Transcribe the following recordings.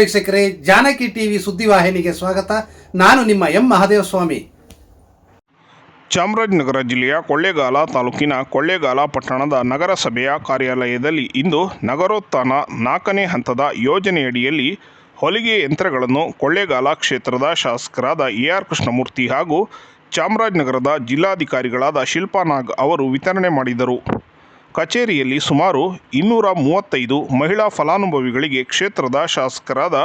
ವೀಕ್ಷಕರೇ, ಜಾನಕಿ ಟಿವಿ ಸುದ್ದಿವಾಹಿನಿಗೆ ಸ್ವಾಗತ. ನಾನು ನಿಮ್ಮ ಎಂ ಮಹಾದೇವಸ್ವಾಮಿ. ಚಾಮರಾಜನಗರ ಜಿಲ್ಲೆಯ ಕೊಳ್ಳೇಗಾಲ ತಾಲೂಕಿನ ಕೊಳ್ಳೇಗಾಲ ಪಟ್ಟಣದ ನಗರಸಭೆಯ ಕಾರ್ಯಾಲಯದಲ್ಲಿ ಇಂದು ನಗರೋತ್ಥಾನ ನಾಲ್ಕನೇ ಹಂತದ ಯೋಜನೆಯಡಿಯಲ್ಲಿ ಹೊಲಿಗೆ ಯಂತ್ರಗಳನ್ನು ಕೊಳ್ಳೇಗಾಲ ಕ್ಷೇತ್ರದ ಶಾಸಕರಾದ ಎ ಆರ್ ಕೃಷ್ಣಮೂರ್ತಿ ಹಾಗೂ ಚಾಮರಾಜನಗರದ ಜಿಲ್ಲಾಧಿಕಾರಿಗಳಾದ ಶಿಲ್ಪಾ ನಾಗ್ ಅವರು ವಿತರಣೆ ಮಾಡಿದರು. ಕಚೇರಿಯಲ್ಲಿ ಸುಮಾರು ಇನ್ನೂರ ಮೂವತ್ತೈದು ಮಹಿಳಾ ಫಲಾನುಭವಿಗಳಿಗೆ ಕ್ಷೇತ್ರದ ಶಾಸಕರಾದ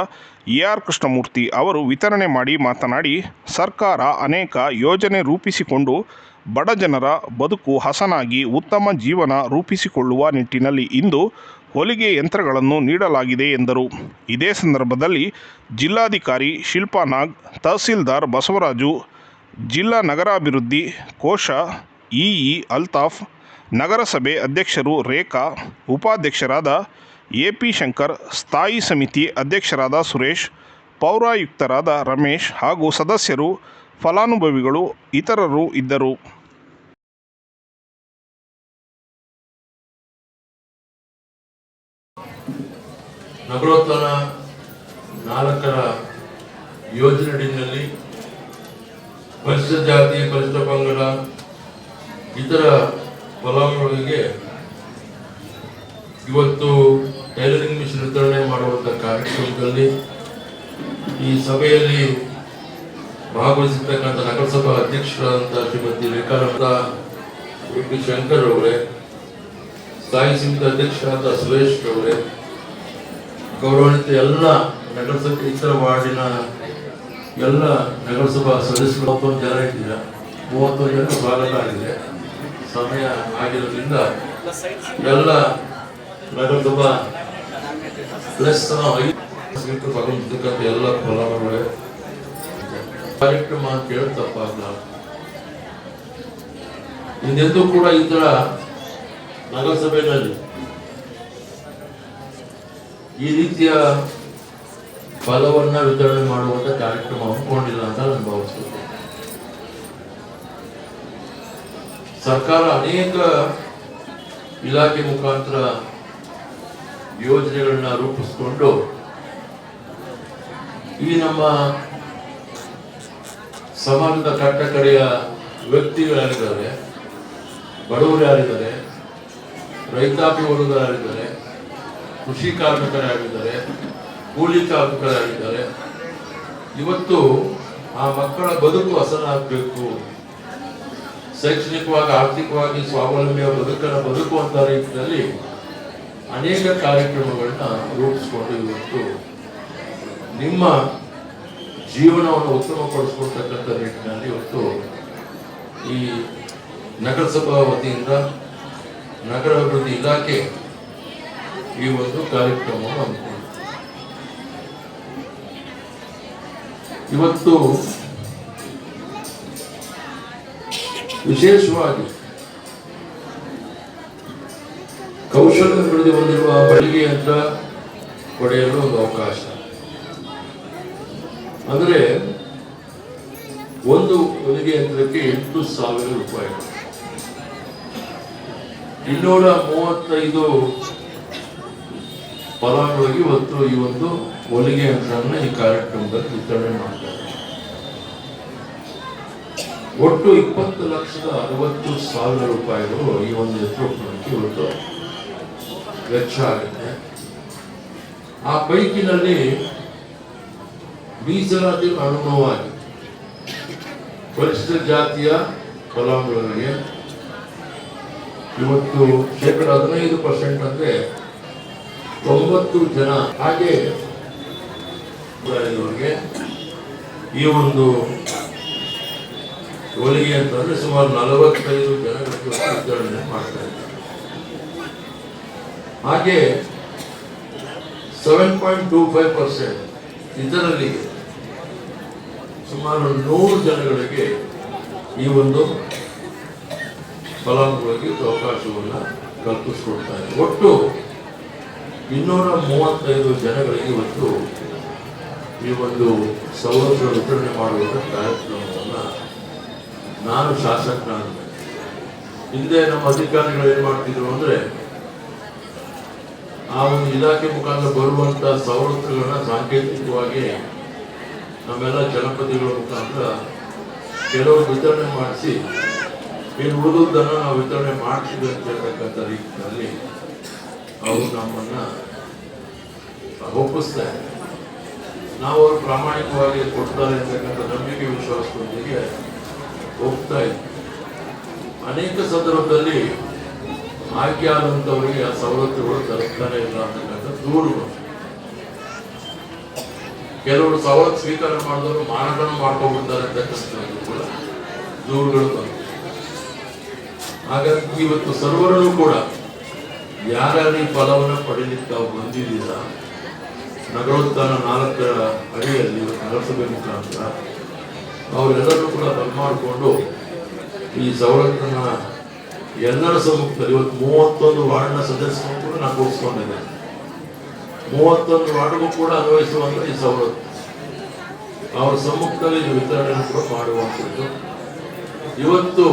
ಎ ಆರ್ ಕೃಷ್ಣಮೂರ್ತಿ ಅವರು ವಿತರಣೆ ಮಾಡಿ ಮಾತನಾಡಿ, ಸರ್ಕಾರ ಅನೇಕ ಯೋಜನೆ ರೂಪಿಸಿಕೊಂಡು ಬಡ ಜನರ ಬದುಕು ಹಸನಾಗಿ ಉತ್ತಮ ಜೀವನ ರೂಪಿಸಿಕೊಳ್ಳುವ ನಿಟ್ಟಿನಲ್ಲಿ ಇಂದು ಹೊಲಿಗೆ ಯಂತ್ರಗಳನ್ನು ನೀಡಲಾಗಿದೆ ಎಂದರು. ಇದೇ ಸಂದರ್ಭದಲ್ಲಿ ಜಿಲ್ಲಾಧಿಕಾರಿ ಶಿಲ್ಪಾ ನಾಗ್, ತಹಸೀಲ್ದಾರ್ ಬಸವರಾಜು, ಜಿಲ್ಲಾ ನಗರಾಭಿವೃದ್ಧಿ ಕೋಶ ಇಇ ಅಲ್ತಾಫ್ ನಗರಸಭೆ ಅಧ್ಯಕ್ಷರು ರೇಖಾ, ಉಪಾಧ್ಯಕ್ಷರಾದ ಎ ಪಿ ಶಂಕರ್, ಸ್ಥಾಯಿ ಸಮಿತಿ ಅಧ್ಯಕ್ಷರಾದ ಸುರೇಶ್, ಪೌರಾಯುಕ್ತರಾದ ರಮೇಶ್ ಹಾಗೂ ಸದಸ್ಯರು, ಫಲಾನುಭವಿಗಳು ಇತರರು ಇದ್ದರು. ನಗರೋತ್ಥಾನ ನಾಲ್ಕರ ಯೋಜನೆಯಲ್ಲಿ ಪರಿಶಿಷ್ಟ ಜಾತಿ ಪರಿಶಿಷ್ಟ ಪಂಗಡ, ಇತರ ಫಲಾನುಭವಿಗಳಿಗೆ ಇವತ್ತು ಟೈಲರಿಂಗ್ ಮಿಷನ್ ವಿತರಣೆ ಮಾಡುವಂಥ ಕಾರ್ಯಕ್ರಮದಲ್ಲಿ ಈ ಸಭೆಯಲ್ಲಿ ಭಾಗವಹಿಸಿರ್ತಕ್ಕಂಥ ನಗರಸಭಾ ಅಧ್ಯಕ್ಷರಾದಂತಹ ಶ್ರೀಮತಿ ರೇಖಾನಂದ ಪಿ ಶಂಕರ್ ಅವರೇ, ಸ್ಥಾಯಿ ಸಮಿತಿ ಅಧ್ಯಕ್ಷರಾದ ಸುರೇಶ್ ಅವರೇ, ಗೌರವಾನ್ವಿತ ಎಲ್ಲ ನಗರಸಭೆ ಇತರ ವಾರ್ಡಿನ ಎಲ್ಲ ನಗರಸಭಾ ಸದಸ್ಯರು, ಮೂವತ್ತೊಂದು ಜನ ಇದ್ದೀರಾ? ಮೂವತ್ತೊಂದು ಜನ ಸ್ವಾಗತ ಆಗಿದೆ ಸಮಯ ಆಗಿರೋದ್ರಿಂದ ಎಲ್ಲ ನಗರಸಭಾ ಪ್ಲಸ್ ಭಾಗವಹಿಸ್ತಕ್ಕಂಥ ಎಲ್ಲ ಫಲಾನುಭವಿಗಳೇ ಕಾರ್ಯಕ್ರಮ ಅಂತ ಹೇಳಿ ತಪ್ಪಾಗಲ್ಲ ಹಿಂದೆಂದೂ ಕೂಡ ಈ ಥರ ನಗರಸಭೆಯಲ್ಲಿ ಈ ರೀತಿಯ ಫಲವನ್ನು ವಿತರಣೆ ಮಾಡುವಂಥ ಕಾರ್ಯಕ್ರಮ ಹಮ್ಮಿಕೊಂಡಿಲ್ಲ ಅಂತ ನಾನು ಭಾವಿಸ್ತೇನೆ ಸರ್ಕಾರ ಅನೇಕ ಇಲಾಖೆ ಮುಖಾಂತರ ಯೋಜನೆಗಳನ್ನ ರೂಪಿಸಿಕೊಂಡು ಈ ನಮ್ಮ ಸಮಾಜದ ಕಟ್ಟಕಡೆಯ ವ್ಯಕ್ತಿಗಳು ಯಾರಿದ್ದಾರೆ ಬಡವರು ಯಾರಿದ್ದಾರೆ, ರೈತಾಪಿ ವರ್ಗದಾರಿದ್ದಾರೆ ಕೃಷಿ ಕಾರ್ಮಿಕರಾಗಿದ್ದಾರೆ, ಕೂಲಿ ಕಾರ್ಮಿಕರಾಗಿದ್ದಾರೆ. ಇವತ್ತು ಆ ಮಕ್ಕಳ ಬದುಕು ಹಸನಾಗಬೇಕು. ಶೈಕ್ಷಣಿಕವಾಗಿ, ಆರ್ಥಿಕವಾಗಿ ಸ್ವಾವಲಂಬಿಯ ಬದುಕನ್ನು ಬದುಕುವಂತ ರೀತಿಯಲ್ಲಿ ಅನೇಕ ಕಾರ್ಯಕ್ರಮಗಳನ್ನ ರೂಪಿಸಿಕೊಂಡು ಇವತ್ತು ನಿಮ್ಮ ಜೀವನವನ್ನು ಉತ್ತಮಪಡಿಸ್ಕೊಳ್ತಕ್ಕಂಥ ನಿಟ್ಟಿನಲ್ಲಿ ಇವತ್ತು ಈ ನಗರಸಭಾ ವತಿಯಿಂದ, ನಗರ ಅಭಿವೃದ್ಧಿ ಇಲಾಖೆ ಈ ಒಂದು ಕಾರ್ಯಕ್ರಮವನ್ನು ಇವತ್ತು ವಿಶೇಷವಾಗಿ ಕೌಶಲ್ಯ ಅಭಿವೃದ್ಧಿ ಹೊಂದಿರುವ ಬಳಿಗೆ ಅಂತ ಪಡೆಯಲು ಒಂದು ಅವಕಾಶ. ಅಂದರೆ ಒಂದು ಹೊಲಿಗೆ ಯಂತ್ರಕ್ಕೆ ಎಂಟು ಸಾವಿರ ರೂಪಾಯಿ. ಇನ್ನೂರ ಮೂವತ್ತೈದು ಫಲಾನುಭವಿಗೆ ಇವತ್ತು ಈ ಒಂದು ಹೊಲಿಗೆ ಯಂತ್ರವನ್ನು ಈ ಕಾರ್ಯಕ್ರಮದಲ್ಲಿ ವಿತರಣೆ ಮಾಡ್ತಾರೆ. ಒಟ್ಟು ಇಪ್ಪತ್ತು ಲಕ್ಷದ ಅರವತ್ತು ಸಾವಿರ ರೂಪಾಯಿಗಳು ಈ ಒಂದು ಯಂತ್ರೋಪಕರಣಕ್ಕೆ ಇವತ್ತು ವೆಚ್ಚ ಆಗುತ್ತೆ ಆ ಪೈಕಿನಲ್ಲಿ ಮೀಸಲಾತಿ ಅನುಭವವಾಗಿ ಪರಿಶಿಷ್ಟ ಜಾತಿಯ ಫಲಾನುಭವಿಗಳಿಗೆ ಇವತ್ತು ಶೇಕಡ ಹದಿನೈದು ಪರ್ಸೆಂಟ್ ಅಂದ್ರೆ ಒಂಬತ್ತು ಜನ, ಹಾಗೆ ಇವರಿಗೆ ಈ ಒಂದು ಹೊಲಿಗೆ ಅಂತಂದ್ರೆ ಸುಮಾರು ನಲವತ್ತೈದು ಜನಗಳಿಗೆ ವಿತರಣೆ ಮಾಡ್ತಾ ಇದ್ದಾರೆ. ಹಾಗೆ seven point two five percent ಇದರಲ್ಲಿ ಸುಮಾರು ನೂರು ಜನಗಳಿಗೆ ಈ ಒಂದು ಫಲಾನುಭವಿಗೆ ಅವಕಾಶವನ್ನು ಕಲ್ಪಿಸ್ಕೊಡ್ತಾರೆ ಒಟ್ಟು ಇನ್ನೂರ ಮೂವತ್ತೈದು ಜನಗಳಿಗೆ ಇವತ್ತು ಈ ಒಂದು ಸೌಲಭ್ಯ ವಿತರಣೆ ಮಾಡುವಂಥ ಕಾರ್ಯಕ್ರಮವನ್ನು ನಾನು ಶಾಸಕನಾದ ಹಿಂದೆ ನಮ್ಮ ಅಧಿಕಾರಿಗಳು ಏನು ಮಾಡ್ತಿದ್ರು ಅಂದ್ರೆ, ಆ ಒಂದು ಇಲಾಖೆ ಮುಖಾಂತರ ಬರುವಂತ ಸವಲತ್ತುಗಳನ್ನ ಸಾಂಕೇತಿಕವಾಗಿ ನಮ್ಮೆಲ್ಲ ಜನಪದಿಗಳ ಮುಖಾಂತರ ಕೆಲವರು ವಿತರಣೆ ಮಾಡಿಸಿ ಏನು ಉಳಿದುದನ್ನು ನಾವು ವಿತರಣೆ ಮಾಡ್ತೀವಿ ಅಂತ ಹೇಳ್ತಕ್ಕಂಥ ರೀತಿಯಲ್ಲಿ ಅವರು ನಮ್ಮನ್ನ ಒಪ್ಪಿಸ್ತಾರೆ ನಾವು ಅವರು ಪ್ರಾಮಾಣಿಕವಾಗಿ ಕೊಡ್ತಾರೆ ಅಂತಕ್ಕಂಥ ನಂಬಿಕೆ ವಿಶ್ವಾಸದೊಂದಿಗೆ ಹೋಗ್ತಾ ಇತ್ತು ಅನೇಕ ಸಂದರ್ಭದಲ್ಲಿ ಆಯ್ಕೆ ಆದಂಥವರಿಗೆ ಆ ಸವಲತ್ತುಗಳು ದೊರಕ್ತಾನೆ ಇಲ್ಲ ಅಂತಕ್ಕಂಥ ದೂರು ಕೆಲವರು ಸವಲತ್ತು ಸ್ವೀಕಾರ ಮಾಡಿದವರು ಮಾರಾಟನ ಮಾಡ್ಕೊಂಡ್ಬಿಡ್ತಾರೆ ಅಂತಕ್ಕಂಥದ್ದು ಕೂಡ ದೂರುಗಳು ಬಂತು. ಹಾಗಾಗಿ ಇವತ್ತು ಸರ್ವರಲ್ಲೂ ಕೂಡ ಈ ಫಲವನ್ನು ಪಡೀಲಿಕ್ಕೆ ತಾವು ಬಂದಿದ್ದೀರಾ ನಗರೋತ್ಥಾನ ನಾಲ್ಕರ ಅಡಿಯಲ್ಲಿ ನಗರಸಭೆ ಮುಖಾಂತರ ಅವರೆಲ್ಲರೂ ಕೂಡ ಮಾಡಿಕೊಂಡು ಈ ಸವಲತ್ತನ್ನ ಎಲ್ಲರ ಸಮ್ಮುಖದಲ್ಲಿ ಇವತ್ತು ಮೂವತ್ತೊಂದು ವಾರ್ಡ್ನ ಸದಸ್ಯರು ಕೂಡ ನಾನು ಕೂರಿಸ್ಕೊಂಡಿದ್ದೆ. ಮೂವತ್ತೊಂದು ವಾರ್ಡ್ಗೂ ಕೂಡ ಅನ್ವಯಿಸುವಂತ ಈ ಸವಲತ್ತು. ಅವರ ಸಮ್ಮುಖದಲ್ಲಿ ವಿತರಣೆ ಕೂಡ ಮಾಡುವಂಥದ್ದು. ಇವತ್ತು